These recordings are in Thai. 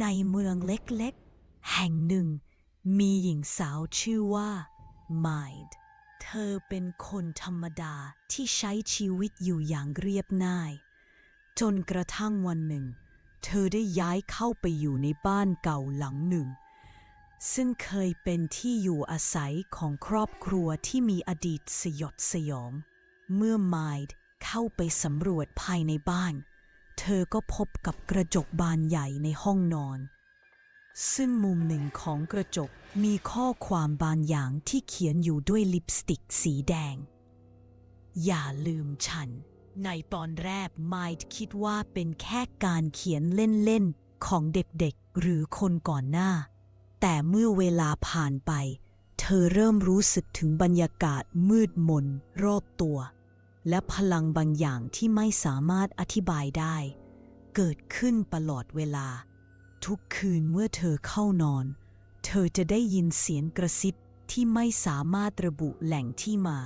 ในเมืองเล็กๆ แห่งหนึ่ง มีหญิงสาวชื่อว่า Mind เธอเป็นคนธรรมดาที่ใช้ชีวิตอยู่อย่างเรียบง่าย จนกระทั่งวันหนึ่ง เธอได้ย้ายเข้าไปอยู่ในบ้านเก่าหลังหนึ่ง ซึ่งเคยเป็นที่อยู่อาศัยของครอบครัวที่มีอดีตสยดสยอง เมื่อไมด์เข้าไปสำรวจภายในบ้านเธอก็พบกับกระจกบานใหญ่ในห้องนอน ซึ่งมุมหนึ่งของกระจกมีข้อความบางอย่างที่เขียนอยู่ด้วยลิปสติกสีแดง อย่าลืมฉัน ในตอนแรกไมด์คิดว่าเป็นแค่การเขียนเล่นๆ ของเด็กๆ หรือคนก่อนหน้า แต่เมื่อเวลาผ่านไป เธอเริ่มรู้สึกถึงบรรยากาศมืดมนรอบตัว และพลังบางอย่างที่ไม่สามารถอธิบายได้ เกิดขึ้นตลอดเวลา ทุกคืนเมื่อเธอเข้านอน เธอจะได้ยินเสียงกระซิบที่ไม่สามารถระบุแหล่งที่มา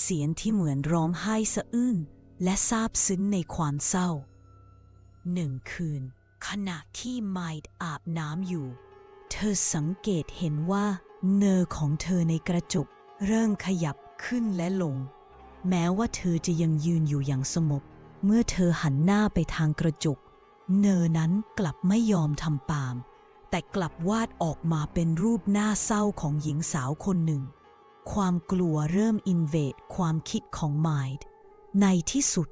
เสียงที่เหมือนร้องไห้สะอื้นและซาบซึ้งในความเศร้า หนึ่งคืน ขณะที่ไมด์อาบน้ำอยู่ เธอสังเกตเห็นว่าเนอของเธอในกระจก เริ่มขยับขึ้นและลง แม้ว่าเธอจะยังยืนอยู่อย่างสงบ เมื่อเธอหันหน้าไปทางกระจก เนอนั้นกลับไม่ยอมทำตาม แต่กลับวาดออกมาเป็นรูปหน้าเศร้าของหญิงสาวคนหนึ่ง ความกลัวเริ่มอินเวดความคิดของไมด์ในที่สุด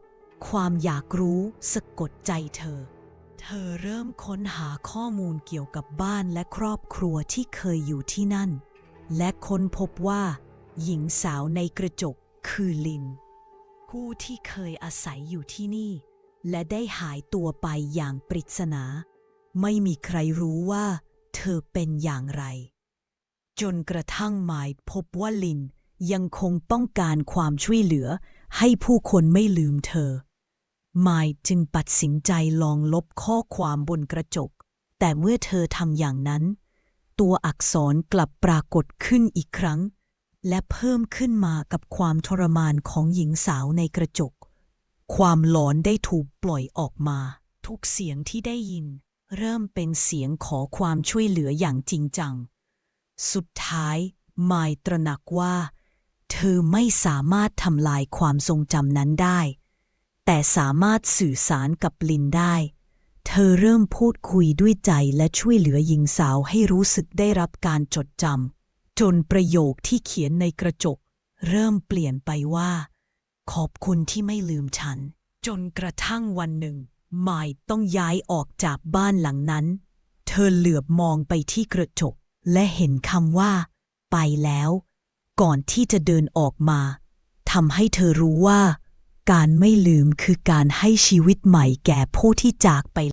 ความอยากรู้สะกดใจเธอ เธอเริ่มค้นหาข้อมูลเกี่ยวกับบ้านและครอบครัวที่เคยอยู่ที่นั่น และค้นพบว่า หญิงสาวในกระจก คือลิน ผู้ที่เคยอาศัยอยู่ที่นี่ และได้หายตัวไปอย่างปริศนา ไม่มีใครรู้ว่าเธอเป็นอย่างไร จนกระทั่งหมายพบว่าลินยังคงต้องการความช่วยเหลือให้ผู้คนไม่ลืมเธอไมายจึงตัดสินใจลองลบข้อความบนกระจก แต่เมื่อเธอทำอย่างนั้น ตัวอักษรกลับปรากฏขึ้นอีกครั้ง และเพิ่มขึ้นมากับความทรมานของหญิงสาวในกระจก ความหลอนได้ถูกปล่อยออกมา ทุกเสียงที่ได้ยิน เริ่มเป็นเสียงขอความช่วยเหลืออย่างจริงจัง สุดท้ายไมายตระหนักว่า เธอไม่สามารถทำลายความทรงจำนั้นได้ แต่สามารถสื่อสารกับลินได้ เธอเริ่มพูดคุยด้วยใจและช่วยเหลือหญิงสาวให้รู้สึกได้รับการจดจำ จนประโยคที่เขียนในกระจก เริ่มเปลี่ยนไปว่า ขอบคุณที่ไม่ลืมฉัน จนกระทั่งวันหนึ่งไมายต้องย้ายออกจากบ้านหลังนั้น เธอเหลือบมองไปที่กระจก และเห็นคำว่า ไปแล้ว ก่อนที่จะเดินออกมาทำให้เธอรู้ว่า การไม่ลืมคือการให้ชีวิตใหม่แก่ผู้ที่จากไป